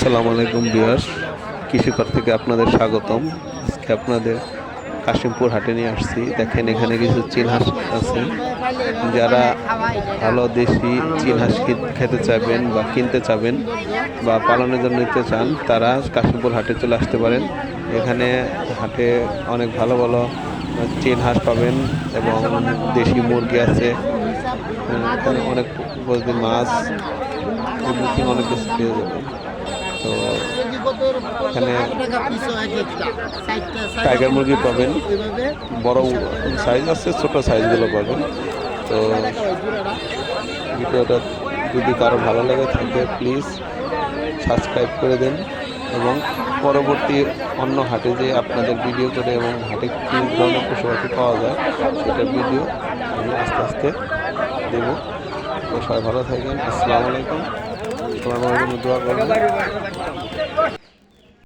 আসসালামু আলাইকুম বিয়াস কৃষিকর থেকে আপনাদের স্বাগতম। আজকে আপনাদের কাশিমপুর হাটে নিয়ে আসছি। দেখেন এখানে কিছু চীন হাঁস আছে। যারা ভালো দেশি চীন হাঁস খেতে চাইবেন বা কিনতে চাবেন বা পালনের জন্য নিতে চান, তারা কাশিমপুর হাটে চলে আসতে পারেন। এখানে হাটে অনেক ভালো ভালো চীন হাঁস পাবেন এবং দেশি মুরগি আছে। এখানে অনেক মাছ। অনেক কিছু পেয়ে যাবেন। তো এখানে টাইগার মুরগি পাবেন। বড় সাইজ আছে ছোট সাইজগুলো পাবেন। তো ভিডিওটা যদি কারও ভালো লাগে থাকে প্লিজ সাবস্ক্রাইব করে দেন এবং পরবর্তী অন্য হাটে যে আপনাদের ভিডিও করে এবং হাটে কী ধরনের পশু পাখি পাওয়া যায় সেটার ভিডিও আমি আস্তে আস্তে দেবো। তো সবাই ভালো থাকবেন আসসালামু আলাইকুম। Pelo amor de agora.